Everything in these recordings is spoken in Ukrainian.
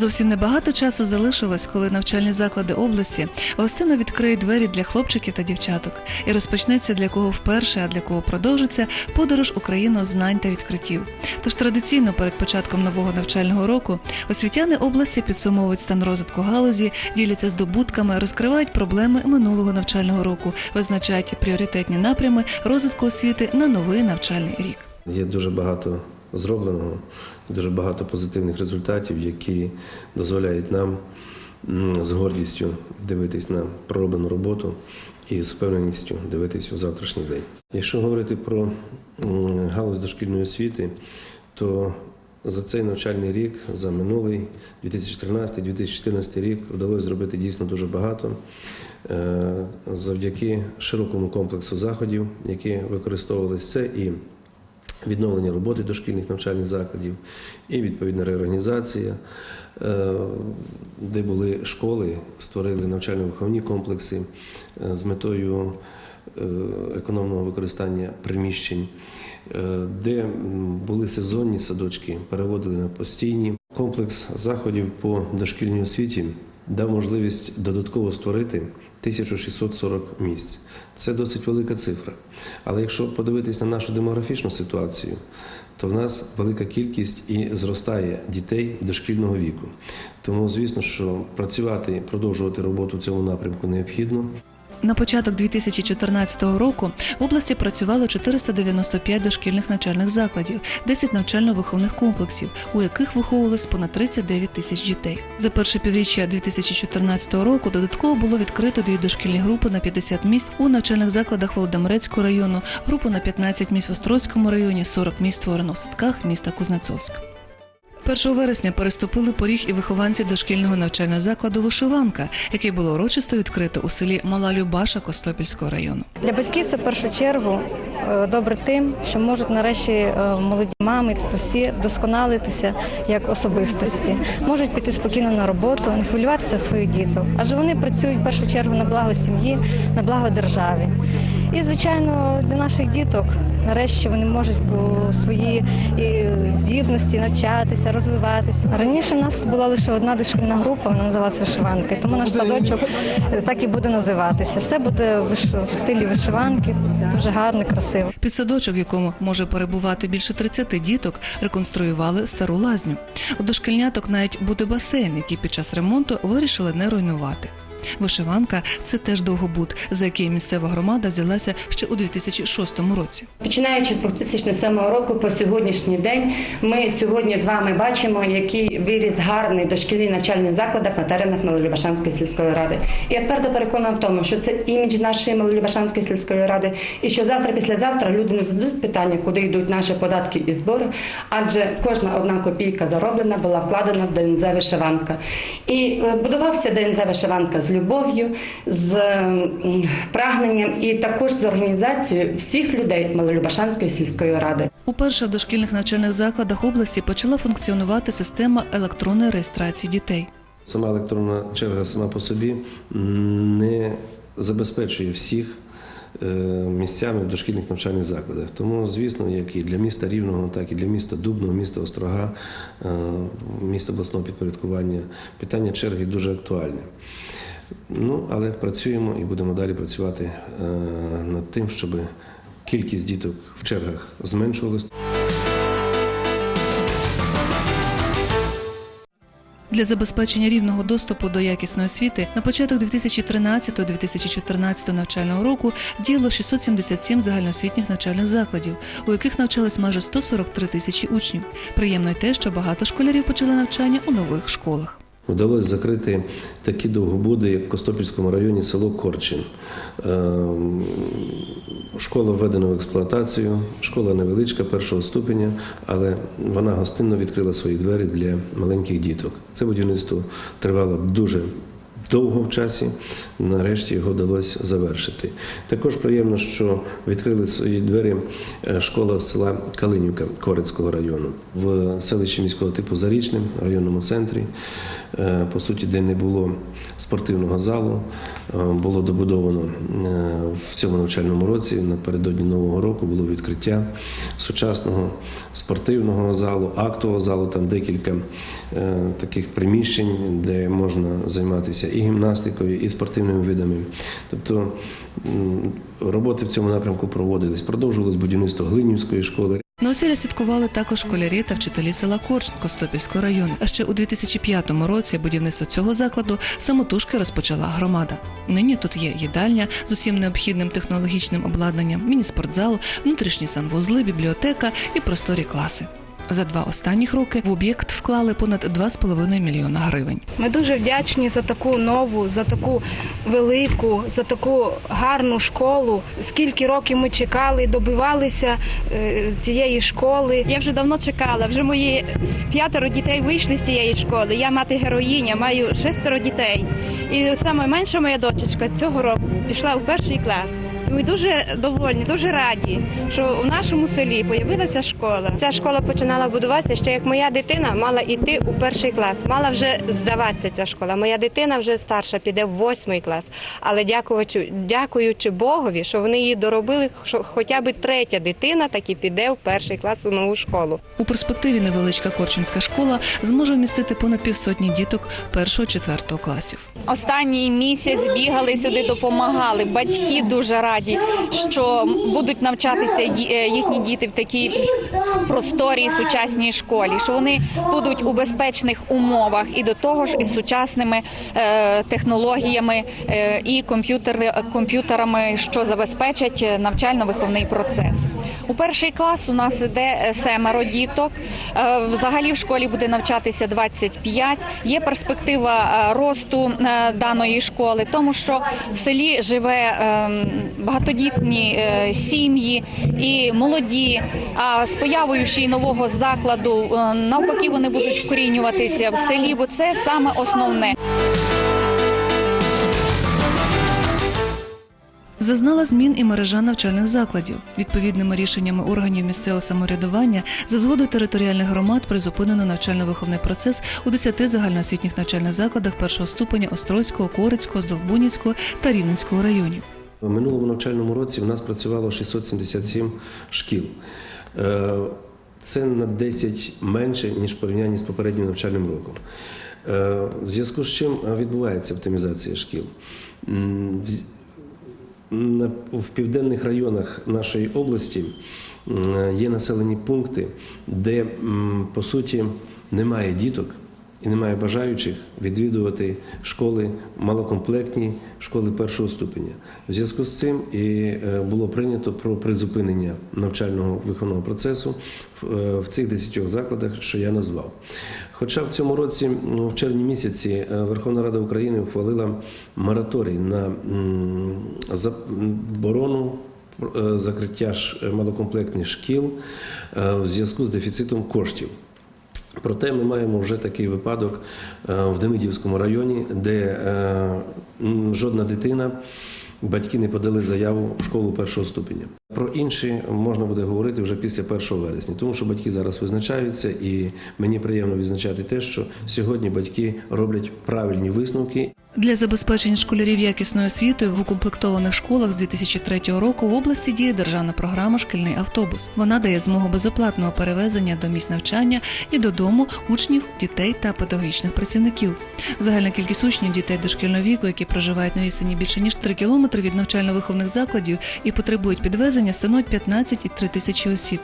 Зовсім небагато часу залишилось, коли навчальні заклади області гостинно відкриють двері для хлопчиків та дівчаток, і розпочнеться для кого вперше, а для кого продовжиться подорож Україною знань та відкриттів. Тож традиційно перед початком нового навчального року освітяни області підсумовують стан розвитку галузі, діляться здобутками, розкривають проблеми минулого навчального року, визначають пріоритетні напрями розвитку освіти на новий навчальний рік. Є дуже багато зробленого, дуже багато позитивних результатів, які дозволяють нам з гордістю дивитись на пророблену роботу і з впевненістю дивитись у завтрашній день. Якщо говорити про галузь дошкільної освіти, то за цей навчальний рік, за минулий 2013-2014 рік вдалося зробити дійсно дуже багато Е, завдяки широкому комплексу заходів, які використовувалися. Це і відновлення роботи дошкільних навчальних закладів, і відповідна реорганізація, е, де були школи, створили навчально-виховні комплекси е, з метою е, економного використання приміщень, де були сезонні садочки, переводили на постійні. Комплекс заходів по дошкільній освіті дав можливість додатково створити 1640 місць. Це досить велика цифра. Але якщо подивитись на нашу демографічну ситуацію, то в нас велика кількість і зростає дітей дошкільного віку. Тому, звісно, що працювати продовжувати роботу в цьому напрямку необхідно. На початок 2014 року в області працювало 495 дошкільних навчальних закладів, 10 навчально-виховних комплексів, у яких виховувалось понад 39 тисяч дітей. За перше півріччя 2014 року додатково було відкрито дві дошкільні групи на 50 місць у навчальних закладах Володимирецького району, групу на 15 місць в Острозькому районі, 40 місць в садках міста Кузнецовськ. 1 вересня переступили поріг і вихованці дошкільного навчального закладу Вишиванка, який було урочисто відкрито у селі Мала Любаша Костопільського району. Для батьків це в першу чергу е, добре тим, що можуть нарешті е, молоді мами, татусі досконалитися як особистості, можуть піти спокійно на роботу, не хвилюватися своїх діток, адже вони працюють в першу чергу на благо сім'ї, на благо державі. І, звичайно, для наших діток нарешті вони можуть свої здібності навчатися, розвиватися. Раніше в нас була лише одна дошкільна група, вона називалася вишиванки, тому наш садочок е, так і буде називатися. Все буде в стилі вишиванки, дуже гарно, красиво. Під садочок, в якому може перебувати більше 30 діток, реконструювали стару лазню. У дошкільняток навіть буде басейн, який під час ремонту вирішили не руйнувати. Вишиванка це теж довгобуд, за який місцева громада взялася ще у 2006 році. Починаючи з 2007 року по сьогоднішній день, ми сьогодні з вами бачимо, який виріс гарний дошкільний навчальний закладах на теренах Малолюбашанської сільської ради. І я твердо переконана в тому, що це імідж нашої Малолюбашанської сільської ради, і що завтра, післязавтра люди не зададуть питання, куди йдуть наші податки і збори, адже кожна одна копійка зароблена була вкладена в ДНЗ вишиванка. І е, будувався ДНЗ вишиванка з любов'ю, з прагненням і також з організацією всіх людей Малолюбашанської сільської ради. Уперше в дошкільних навчальних закладах області почала функціонувати система електронної реєстрації дітей. Сама електронна черга сама по собі не забезпечує всіх е, місцями в дошкільних навчальних закладах. Тому, звісно, як і для міста Рівного, так і для міста Дубного, міста Острога, е, міста обласного підпорядкування, питання черги дуже актуальне. Ну, але працюємо і будемо далі працювати е, над тим, щоб кількість діток в чергах зменшувалась. Для забезпечення рівного доступу до якісної освіти на початок 2013-2014 навчального року діяло 677 загальноосвітніх навчальних закладів, у яких навчалось майже 143 тисячі учнів. Приємно й те, що багато школярів почали навчання у нових школах. Вдалося закрити такі довгобуди, як в Костопільському районі село Корчин. Ем, Школа введена в експлуатацію, школа невеличка першого ступеня, але вона гостинно відкрила свої двері для маленьких діток. Це будівництво тривало дуже довго в часі. Нарешті його вдалося завершити. Також приємно, що відкрили свої двері е, школа села Калинівка Корицького району в селищі міського типу Зарічним, районному центрі. Е, По суті, де не було спортивного залу, е, було добудовано в цьому навчальному році. Напередодні нового року було відкриття сучасного спортивного залу, актового залу. Там декілька таких приміщень, де можна займатися і гімнастикою, і спортивними видами. Тобто роботи в цьому напрямку проводились. Продовжувалось будівництво Глинівської школи. На оселя святкували також школярі та вчителі села Корчт Костопільського району. А ще у 2005 році будівництво цього закладу самотужки розпочала громада. Нині тут є їдальня з усім необхідним технологічним обладнанням, міні-спортзал, внутрішні санвузли, бібліотека і просторі класи. За два останніх роки в об'єкт вклали понад 2,5 мільйона гривень. Ми дуже вдячні за таку нову, за таку велику, за таку гарну школу. Скільки років ми чекали, добивалися е, цієї школи. Я вже давно чекала. Вже мої п'ятеро дітей вийшли з цієї школи. Я мати героїня, маю шестеро дітей. І саме менша моя дочечка цього року пішла у перший клас. Ми дуже довольні, дуже раді, що у нашому селі з'явилася школа. Ця школа починала будуватися ще як моя дитина мала йти у перший клас. Мала вже здаватися ця школа. Моя дитина вже старша, піде в восьмий клас. Але дякуючи, дякуючи Богові, що вони її доробили, що хоча б третя дитина таки піде в перший клас у нову школу. У перспективі невеличка Корчинська школа зможе вмістити понад півсотні діток першого-четвертого класів. Останній місяць бігали сюди, допомагали. Батьки дуже раді, що будуть навчатися е, їхні діти в такій просторій сучасній школі, що вони будуть у безпечних умовах і до того ж із сучасними е, технологіями е, і комп'ютер, комп'ютерами, що забезпечать навчально-виховний процес. У перший клас у нас іде семеро діток. Взагалі в школі буде навчатися 25. Є перспектива росту даної школи, тому що в селі живе е, багатодітні е, сім'ї і молоді. А з появою ще й нового закладу е, навпаки вони будуть вкорінюватися в селі, бо це саме основне. Зазнала змін і мережа навчальних закладів. Відповідними рішеннями органів місцевого самоврядування за згодою територіальних громад призупинено навчально-виховний процес у 10 загальноосвітніх навчальних закладах першого ступеня Острозького, Корицького, Здолбунівського та Рівненського районів. У минулому навчальному році в нас працювало 677 шкіл. Е, Це на 10 менше, ніж в порівнянні з попереднім навчальним роком. Е, В зв'язку з чим відбувається оптимізація шкіл. В- південних районах нашої області є населені пункти, де по суті немає діток і немає бажаючих відвідувати школи малокомплектні, школи першого ступеня. В зв'язку з цим і е, було прийнято про призупинення навчального виховного процесу в- е, цих 10 закладах, що я назвав. Хоча в цьому році, ну, в червні місяці, е, Верховна Рада України ухвалила мораторій на заборону закриття малокомплектних шкіл в зв'язку з дефіцитом коштів. Проте ми маємо вже такий випадок е, в Демидівському районі, де е, жодна дитина, батьки не подали заяву в школу першого ступеня. Про інші можна буде говорити вже після 1 вересня, тому що батьки зараз визначаються, і мені приємно відзначати те, що сьогодні батьки роблять правильні висновки Для забезпечення школярів якісною освітою в укомплектованих школах з 2003 року в області діє державна програма Шкільний автобус. Вона дає змогу безоплатного перевезення до місць навчання і додому учнів, дітей та педагогічних працівників. Загальна кількість учнів дітей дошкільного віку, які проживають на відстані більше ніж 3 кілометри від навчально-виховних закладів і потребують підвезення, становить 15,3 тисячі осіб.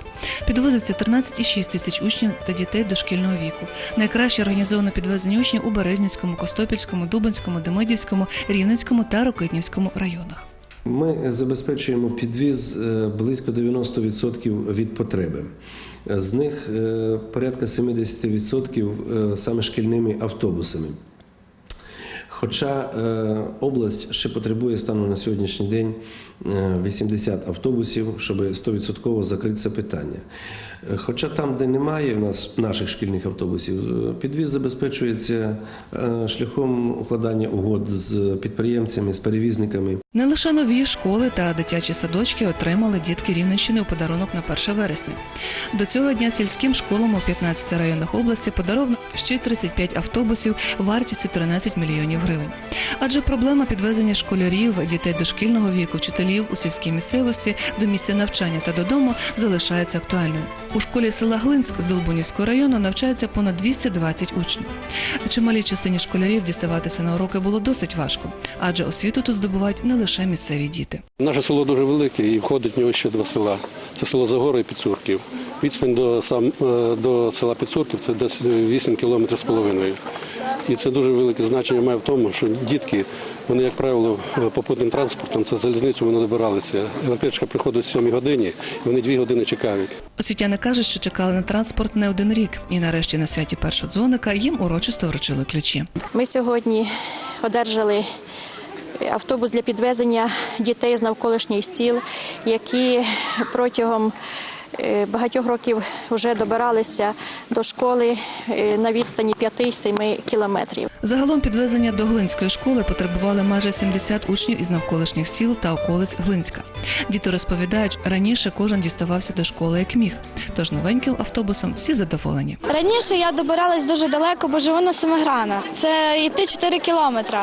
Підвозиться 13,6 тисяч учнів та дітей дошкільного віку. Найкраще організовано підвезення учнів у Березнівському, Костопільському, Дубинському, Демидівському, Рівненському та Рокитнівському районах. Ми забезпечуємо підвіз е, близько 90% від потреби. З них е, порядка 70% е, саме шкільними автобусами. Хоча е, область ще потребує станом на сьогоднішній день е, 80 автобусів, щоб 100% закрити це питання. Е, Хоча там, де немає в нас наших шкільних автобусів, е, підвіз забезпечується е, шляхом укладання угод з підприємцями, з перевізниками. Не лише нові школи та дитячі садочки отримали дітки Рівненщини у подарунок на 1 вересня. До цього дня сільським школам у 15 районах області подаровано ще й 35 автобусів вартістю 13 мільйонів гривень. Адже проблема підвезення школярів, дітей дошкільного віку, вчителів у сільській місцевості до місця навчання та додому залишається актуальною. У школі села Глинськ з Долбунівського району навчається понад 220 учнів. Чималій частині школярів діставатися на уроки було досить важко, адже освіту тут здобувають не лише місцеві діти. Наше село дуже велике і входить в нього ще два села. Це село Загори і Підсурків. Відстань до, сам, е, до села Підсурків це десь 8 кілометрів з половиною. І це дуже велике значення має в тому, що дітки, вони, як правило, попутним транспортом, це залізницю вони добиралися. Електричка приходить о 7 годині, і вони дві години чекають. Освітяни кажуть, що чекали на транспорт не один рік, і нарешті на святі першого дзвоника їм урочисто вручили ключі. Ми сьогодні одержали автобус для підвезення дітей з навколишніх сіл, які протягом е, багатьох років вже добиралися до школи е, на відстані 5-7 кілометрів. Загалом підвезення до Глинської школи потребували майже 70 учнів із навколишніх сіл та околиць Глинська. Діти розповідають, раніше кожен діставався до школи як міг, тож новеньким автобусом всі задоволені. Раніше я добиралась дуже далеко, бо живу на Семигранах. Це йти 4 кілометри.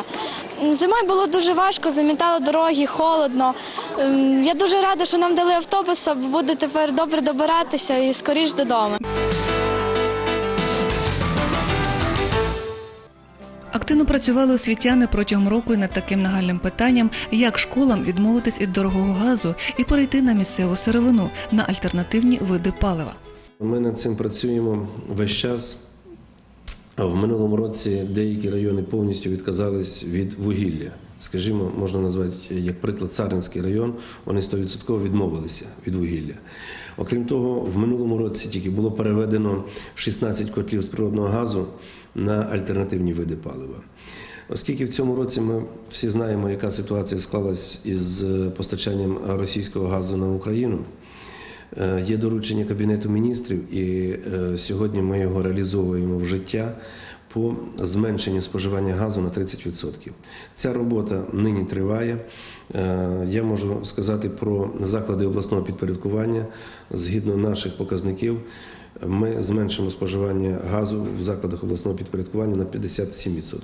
Зимою було дуже важко, замітало дороги, холодно. Я дуже рада, що нам дали автобус, бо буде тепер добре добиратися і скоріш додому. Активно працювали освітяни протягом року над таким нагальним питанням, як школам відмовитись від дорогого газу і перейти на місцеву сировину на альтернативні види палива. Ми над цим працюємо весь час. В минулому році деякі райони повністю відказались від вугілля. Скажімо, можна назвати як приклад Царинський район. Вони 100% відмовилися від вугілля. Окрім того, в минулому році тільки було переведено 16 котлів з природного газу на альтернативні види палива. Оскільки в цьому році ми всі знаємо, яка ситуація склалась із постачанням російського газу на Україну. Е, Є доручення Кабінету міністрів, і е, сьогодні ми його реалізовуємо в життя по зменшенню споживання газу на 30%. Ця робота нині триває. Е, Я можу сказати про заклади обласного підпорядкування. Згідно наших показників, ми зменшимо споживання газу в закладах обласного підпорядкування на 57%.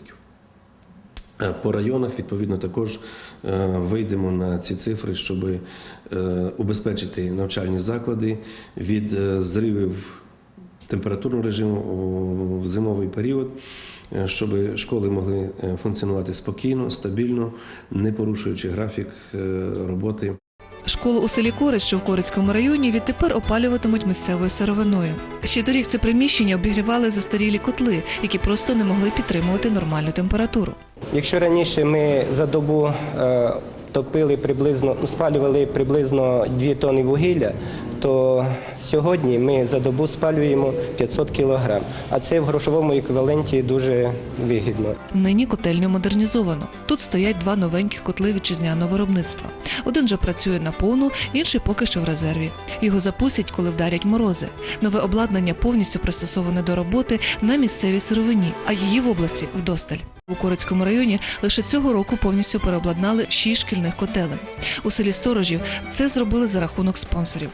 Е, По районах відповідно також е, вийдемо на ці цифри, щоб убезпечити навчальні заклади від зривів температурного режиму у зимовий період, е, щоб школи могли е, функціонувати спокійно, стабільно, не порушуючи графік е, роботи. Школу у селі Кориць, що в Корицькому районі, відтепер опалюватимуть місцевою сировиною. Ще торік це приміщення обігрівали застарілі котли, які просто не могли підтримувати нормальну температуру. Якщо раніше ми за добу топили приблизно, спалювали приблизно 2 тонни вугілля, то сьогодні ми за добу спалюємо 500 кілограм. А це в грошовому еквіваленті дуже вигідно. Нині котельню модернізовано. Тут стоять два новеньких котли вітчизняного виробництва. Один же працює на повну, інший поки що в резерві. Його запустять, коли вдарять морози. Нове обладнання повністю пристосоване до роботи на місцевій сировині, а її в області вдосталь. У Корицькому районі лише цього року повністю переобладнали шість шкільних котелень. У селі Сторожів це зробили за рахунок спонсорів.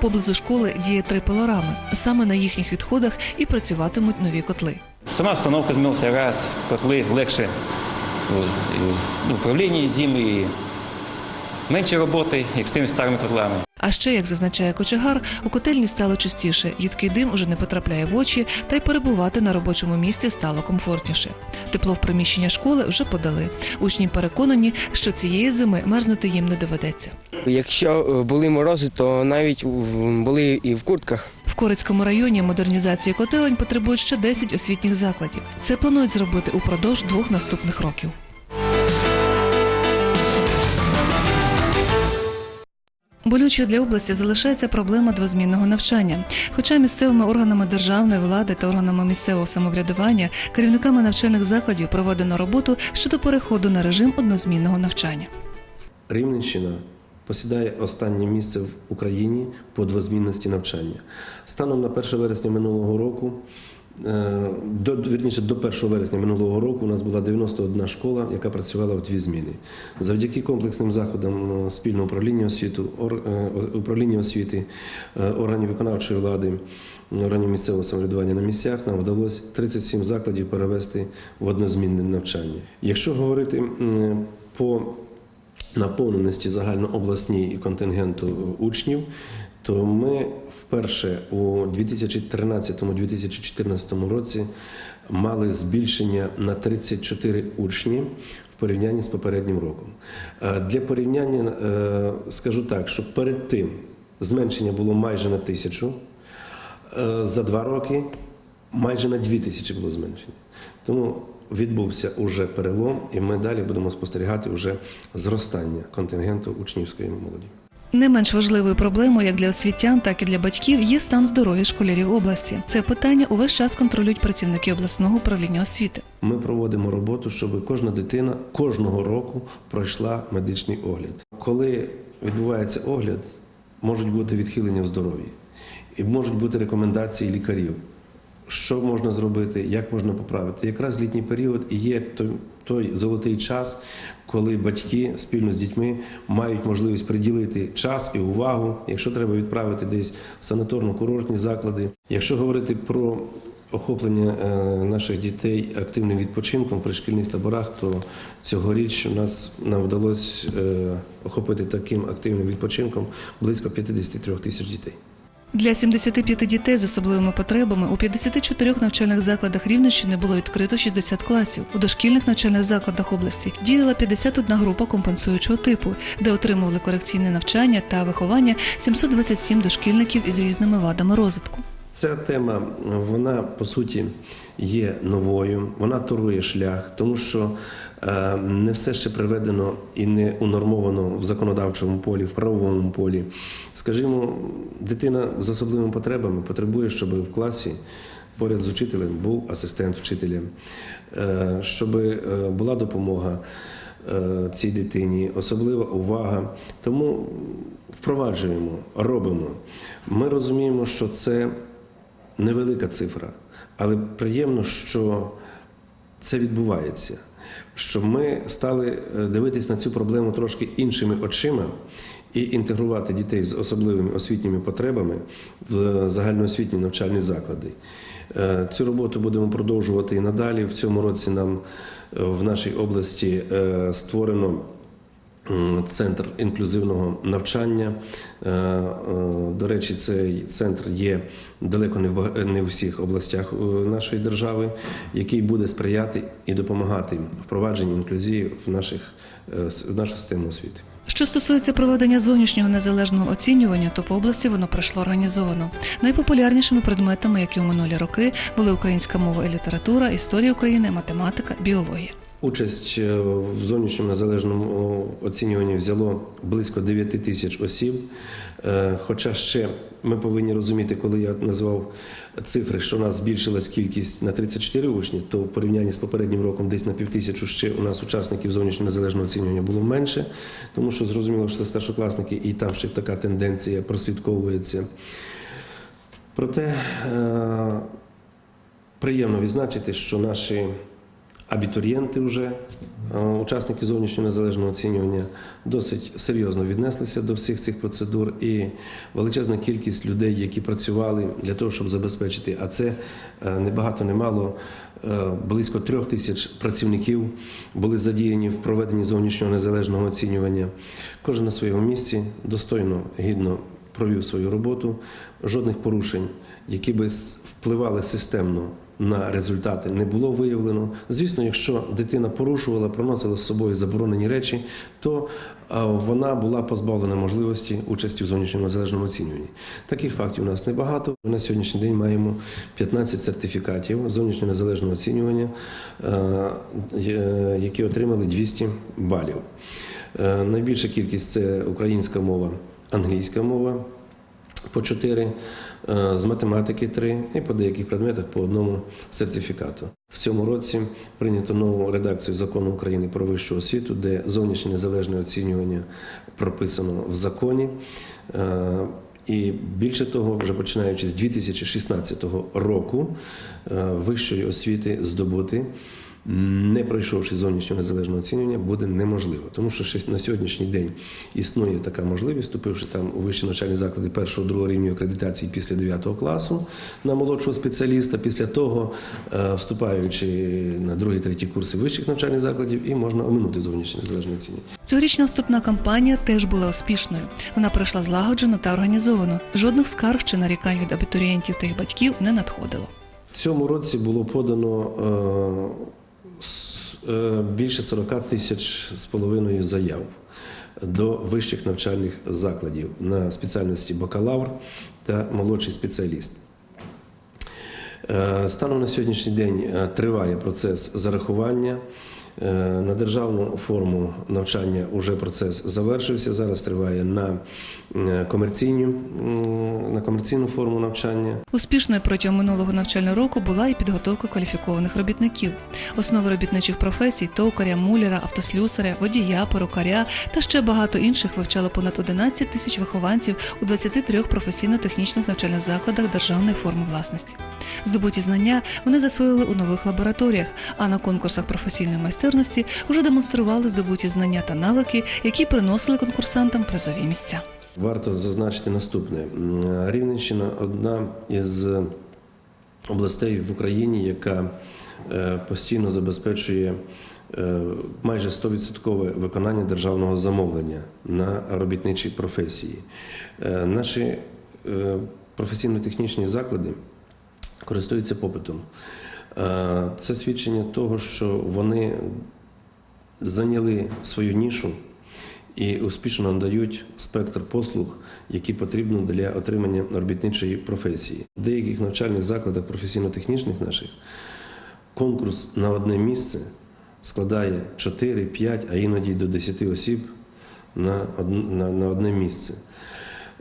Поблизу школи діє три пилорами. Саме на їхніх відходах і працюватимуть нові котли. Сама установка змінилася раз, котли легше в управлінні менше роботи, як з тими старими котлами. А ще, як зазначає кочегар, у котельні стало чистіше, їдкий дим уже не потрапляє в очі, та й перебувати на робочому місці стало комфортніше. Тепло в приміщення школи вже подали. Учні переконані, що цієї зими мерзнути їм не доведеться. Якщо е, були морози, то навіть були і в куртках. В Корицькому районі модернізації котелень потребують ще 10 освітніх закладів. Це планують зробити упродовж двох наступних років. Болючою для області залишається проблема двозмінного навчання. Хоча місцевими органами державної влади та органами місцевого самоврядування, керівниками навчальних закладів проведено роботу щодо переходу на режим однозмінного навчання. Рівненщина посідає останнє місце в Україні по двозмінності навчання. Станом на 1 вересня минулого року, до, вірніше, до 1 вересня минулого року у нас була 91 школа, яка працювала в дві зміни. Завдяки комплексним заходам е, спільного управління освіту, е, управління освіти, е, органів виконавчої влади, органів місцевого самоврядування на місцях нам вдалося 37 закладів перевести в однозмінне навчання. Якщо говорити по наповненості загальнообласній контингенту учнів, то ми вперше у 2013-2014 році мали збільшення на 34 учні в порівнянні з попереднім роком. Е, Для порівняння е, скажу так, що перед тим зменшення було майже на тисячу. Е, За два роки майже на дві тисячі було зменшення. Тому відбувся уже перелом, і ми далі будемо спостерігати вже зростання контингенту учнівської молоді. Не менш важливою проблемою як для освітян, так і для батьків є стан здоров'я школярів області. Це питання увесь час контролюють працівники обласного управління освіти. Ми проводимо роботу, щоб кожна дитина кожного року пройшла медичний огляд. Коли відбувається огляд, можуть бути відхилення в здоров'ї і можуть бути рекомендації лікарів. Що можна зробити, як можна поправити? Якраз літній період і є той, той золотий час, коли батьки спільно з дітьми мають можливість приділити час і увагу, якщо треба відправити десь в санаторно-курортні заклади. Якщо говорити про охоплення е, наших дітей активним відпочинком при шкільних таборах, то цьогоріч у нас нам вдалося е, охопити таким активним відпочинком близько 53 тисяч дітей. Для 75 дітей з особливими потребами у 54 навчальних закладах Рівненщини було відкрито 60 класів. У дошкільних навчальних закладах області діяла 51 група компенсуючого типу, де отримували корекційне навчання та виховання 727 дошкільників із різними вадами розвитку. Ця тема, вона по суті є новою, вона торує шлях, тому що е, не все ще приведено і не унормовано в законодавчому полі, в правовому полі. Скажімо, дитина з особливими потребами потребує, щоб в класі поряд з учителем був асистент вчителя, е, щоб е, була допомога цій дитині, особлива увага. Тому впроваджуємо, робимо. Ми розуміємо, що це невелика цифра, але приємно, що це відбувається. Що ми стали е, дивитись на цю проблему трошки іншими очима і інтегрувати дітей з особливими освітніми потребами в загальноосвітні навчальні заклади. Е, Цю роботу будемо продовжувати і надалі. В цьому році нам е, в нашій області е, створено центр інклюзивного навчання. Е, е, До речі, цей центр є далеко не в всіх областях е, нашої держави, який буде сприяти і допомагати впровадженню інклюзії в наших в нашу систему освіти. Що стосується проведення зовнішнього незалежного оцінювання, то по області воно пройшло організовано. Найпопулярнішими предметами, як і у минулі роки, були українська мова і література, історія України, математика, біологія. Участь е, в зовнішньому незалежному оцінюванні взяло близько 9 тисяч осіб. Е, Хоча ще ми повинні розуміти, коли я назвав цифри, що у нас збільшилась кількість на 34 учні, то в порівнянні з попереднім роком десь на півтисячу ще у нас учасників зовнішнього незалежного оцінювання було менше, тому що зрозуміло, що це старшокласники, і там ще така тенденція прослідковується. Проте е, приємно відзначити, що наші абітурієнти вже, е, учасники зовнішнього незалежного оцінювання, досить серйозно віднеслися до всіх цих процедур, і величезна кількість людей, які працювали для того, щоб забезпечити, а це е, не багато, не мало, е, близько трьох тисяч працівників були задіяні в проведенні зовнішнього незалежного оцінювання. Кожен на своєму місці достойно, гідно провів свою роботу, жодних порушень, які би впливали системно на результати, не було виявлено. Звісно, якщо дитина порушувала, проносила з собою заборонені речі, то вона була позбавлена можливості участі в зовнішньому незалежному оцінюванні. Таких фактів у нас небагато. На сьогоднішній день маємо 15 сертифікатів зовнішнього незалежного оцінювання, е, які отримали 200 балів. Е, Найбільша кількість це українська мова, англійська мова по 4, з математики 3 і по деяких предметах по одному сертифікату. В цьому році прийнято нову редакцію закону України про вищу освіту, де зовнішнє незалежне оцінювання прописано в законі. Е, І більше того, вже починаючи з 2016 року, е, вищої освіти здобути, не пройшовши зовнішнього незалежного оцінювання, буде неможливо. Тому що на сьогоднішній день існує така можливість, вступивши там у вищі навчальні заклади першого другого рівня акредитації після 9 класу на молодшого спеціаліста, після того е, вступаючи на другий, третій курси вищих навчальних закладів, і можна оминути зовнішнє незалежне оцінювання. Цьогорічна вступна кампанія теж була успішною. Вона пройшла злагоджено та організовано. Жодних скарг чи нарікань від абітурієнтів та їх батьків не надходило. В цьому році було подано е, більше 40 тисяч з половиною заяв до вищих навчальних закладів на спеціальності бакалавр та молодший спеціаліст. Е, Станом на сьогоднішній день е, триває процес зарахування. Е, На державну форму навчання вже процес завершився. Зараз триває на е, комерційну, на комерційну форму навчання. Успішною протягом минулого навчального року була і підготовка кваліфікованих робітників. Основи робітничих професій токаря, муляра, автослюсаря, водія, перукаря та ще багато інших вивчало понад 11 тисяч вихованців у 23 професійно-технічних навчальних закладах державної форми власності. Здобуті знання вони засвоїли у нових лабораторіях, а на конкурсах професійної майстерності вже демонстрували здобуті знання та навики, які приносили конкурсантам призові місця. Варто зазначити наступне: Рівненщина одна із областей в Україні, яка е, постійно забезпечує е, майже 100% виконання державного замовлення на робітничі професії. Е, Наші професійно-технічні заклади користуються попитом. Е, Це свідчення того, що вони зайняли свою нішу і успішно надають спектр послуг, які потрібно для отримання робітничої професії. В деяких навчальних закладах професійно-технічних наших конкурс на одне місце складає 4, 5, а іноді до 10 осіб на на- одне місце.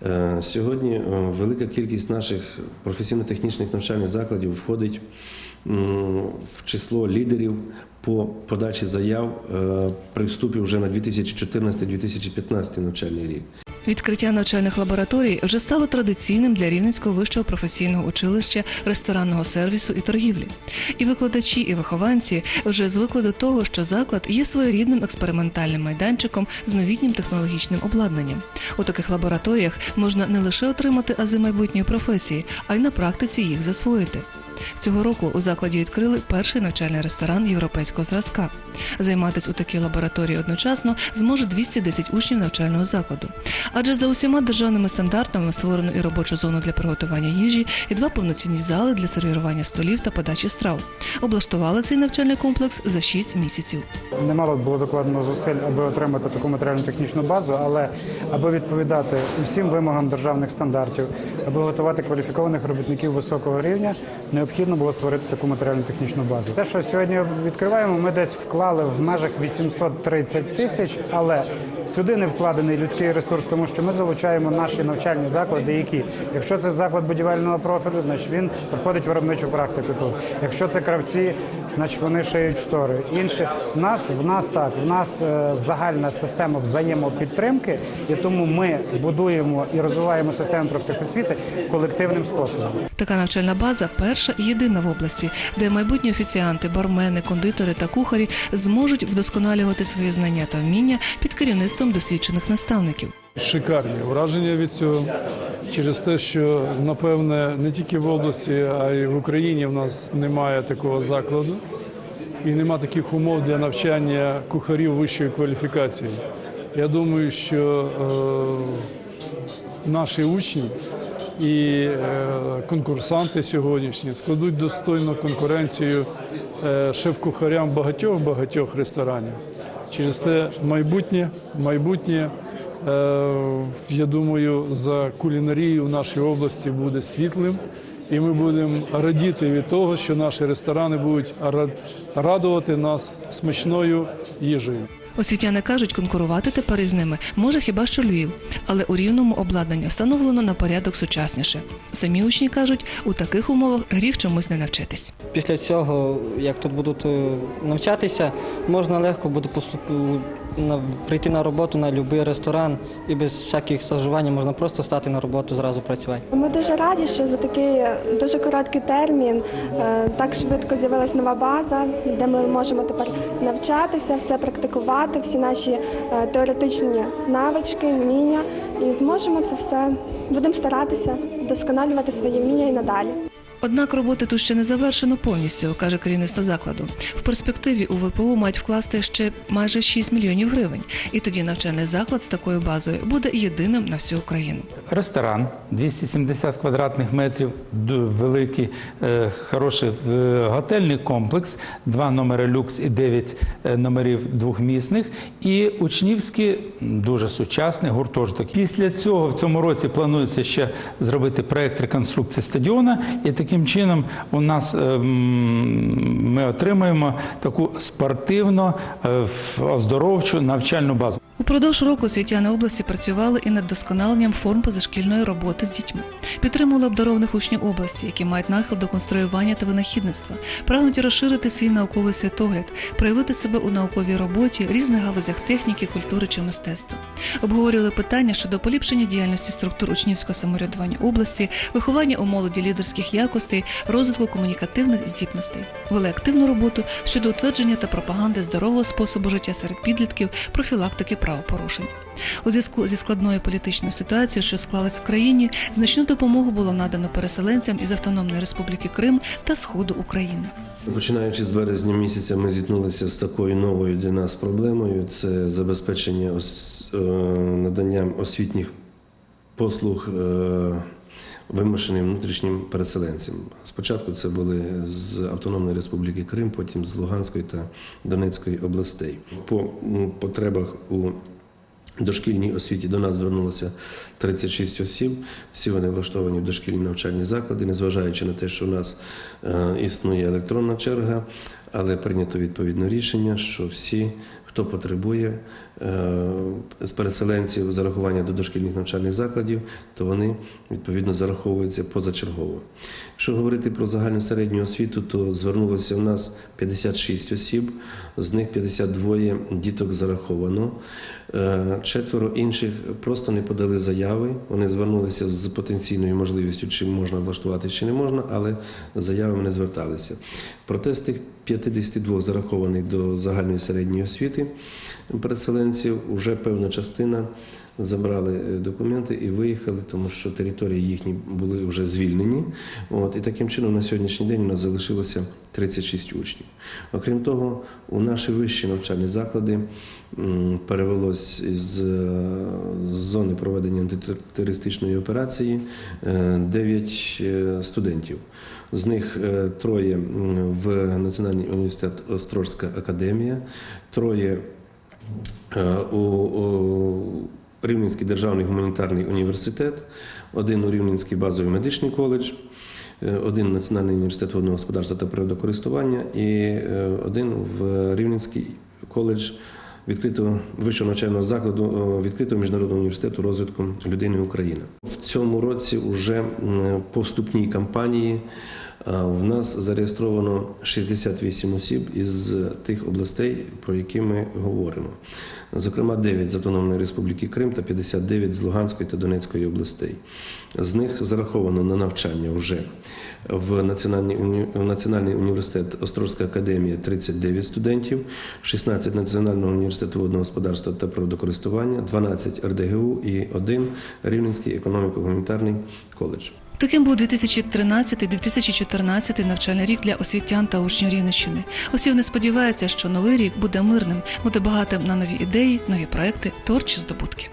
Е, Сьогодні е, велика кількість наших професійно-технічних навчальних закладів входить в число лідерів по подачі заяв е, при вступі вже на 2014-2015 навчальний рік. Відкриття навчальних лабораторій вже стало традиційним для Рівненського вищого професійного училища ресторанного сервісу і торгівлі. І викладачі, і вихованці вже звикли до того, що заклад є своєрідним експериментальним майданчиком з новітнім технологічним обладнанням. У таких лабораторіях можна не лише отримати ази майбутньої професії, а й на практиці їх засвоїти. Цього року у закладі відкрили перший навчальний ресторан європейського зразка. Займатись у такій лабораторії одночасно зможе 210 учнів навчального закладу. Адже за усіма державними стандартами створено і робочу зону для приготування їжі, і два повноцінні зали для сервірування столів та подачі страв. Облаштували цей навчальний комплекс за 6 місяців. Немало було докладено зусиль, аби отримати таку матеріально-технічну базу, але аби відповідати усім вимогам державних стандартів, аби готувати кваліфікованих робітників високого рівня, необхідно було створити таку матеріально-технічну базу. Те, що сьогодні відкриваємо, ми десь вклали в межах 830 тисяч, але сюди не вкладений людський ресурс, тому що ми залучаємо наші навчальні заклади, які, якщо це заклад будівельного профілю, значить він проходить виробничу практику тут. Якщо це кравці, значить вони шиють штори. Інше в нас в нас так, в нас е, загальна система взаємопідтримки, і тому ми будуємо і розвиваємо систему профтехосвіти колективним способом. Така навчальна база перша єдина в області, де майбутні офіціанти, бармени, кондитери та кухарі зможуть вдосконалювати свої знання та вміння під керівництвом досвідчених наставників. Шикарні враження від цього через те, що напевне не тільки в області, а й в Україні в нас немає такого закладу і нема таких умов для навчання кухарів вищої кваліфікації. Я думаю, що е, наші учні і е, конкурсанти сьогоднішні складуть достойну конкуренцію е, шеф-кухарям багатьох багатьох ресторанів. Через те майбутнє, майбутнє, е, я думаю, за кулінарією в нашій області буде світлим, і ми будемо радіти від того, що наші ресторани будуть радувати нас смачною їжею. Освітяни кажуть, конкурувати тепер із ними може хіба що Львів, але у рівному обладнання встановлено на порядок сучасніше. Самі учні кажуть, у таких умовах гріх чомусь не навчитись. Після цього, як тут будуть е, навчатися, можна легко буде поступ... на... прийти на роботу на будь-який ресторан і без всяких стажувань можна просто стати на роботу, зразу працювати. Ми дуже раді, що за такий дуже короткий термін е, так швидко з'явилась нова база, де ми можемо тепер навчатися, все практикувати, всі наші е, теоретичні навички, вміння, і зможемо це все. Будемо старатися вдосконалювати свої вміння і надалі. Однак роботи тут ще не завершено повністю, каже керівництво закладу. В перспективі у ВПУ мають вкласти ще майже 6 мільйонів гривень, і тоді навчальний заклад з такою базою буде єдиним на всю Україну. Ресторан 270 квадратних метрів, великий, е, хороший готельний комплекс, два номери люкс і 9 е, номерів двохмісних, і учнівський дуже сучасний гуртожиток. Після цього в цьому році планується ще зробити проект реконструкції стадіона, і таким чином у нас е, ми отримаємо таку спортивно е, оздоровчу навчальну базу. Упродовж року освітяни області працювали і над досконаленням форм позашкільної роботи з дітьми. Підтримували обдарованих учнів області, які мають нахил до конструювання та винахідництва, прагнуть розширити свій науковий світогляд, проявити себе у науковій роботі, різних галузях техніки, культури чи мистецтва. Обговорювали питання щодо поліпшення діяльності структур учнівського самоврядування області, виховання у молоді лідерських якостей, розвитку комунікативних здібностей. Вели активну роботу щодо утвердження та пропаганди здорового способу життя серед підлітків, профілактики правопорушень. У зв'язку зі складною політичною ситуацією, що склалась в країні, значну допомогу було надано переселенцям із Автономної Республіки Крим та Сходу України. Починаючи з березня місяця, ми зіткнулися з такою новою для нас проблемою: це забезпечення е, наданням освітніх послуг е, вимушеним внутрішнім переселенцям. Спочатку це були з Автономної Республіки Крим, потім з Луганської та Донецької областей. По потребах у дошкільній освіті до нас звернулося 36 осіб. Всі вони влаштовані в дошкільні навчальні заклади, незважаючи на те, що у нас е, існує електронна черга, але прийнято відповідне рішення, що всі, хто потребує з переселенців зарахування до дошкільних навчальних закладів, то вони відповідно зараховуються позачергово. Якщо говорити про загальну середню освіту, то звернулося в нас 56 осіб, з них 52 діток зараховано. Е, Четверо інших просто не подали заяви. Вони звернулися з потенційною можливістю, чи можна влаштувати, чи не можна, але заявами не зверталися. Проте з тих 52 зарахованих до загальної середньої освіти переселенців вже певна частина забрали е, документи і виїхали, тому що території їхні були вже звільнені. От, і таким чином на сьогоднішній день у нас залишилося 36 учнів. Окрім того, у наші вищі навчальні заклади перевелось з, е, з зони проведення антитерористичної операції 9 студентів. З них е, троє в Національний університет Острожська академія, троє е, у, у Рівненський державний гуманітарний університет, один у Рівненський базовий медичний коледж, е, один Національний університет водного господарства та природокористування і е, один в Рівненський коледж відкритого вищого навчального закладу е, відкритого міжнародного університету розвитку людини України. В цьому році вже по вступній кампанії е, в нас зареєстровано 68 осіб із тих областей, про які ми говоримо. Зокрема, 9 з Автономної Республіки Крим та 59 з Луганської та Донецької областей. З них зараховано на навчання вже в Національний, в Національний університет Острозька академія 39 студентів, 16 Національного університету водного господарства та природокористування, 12 РДГУ і один Рівненський економіко-гуманітарний коледж. Таким був 2013-2014 навчальний рік для освітян та учнів Рівненщини. Усі вони сподіваються, що новий рік буде мирним, буде багатим на нові ідеї, нові проекти, творчі здобутки.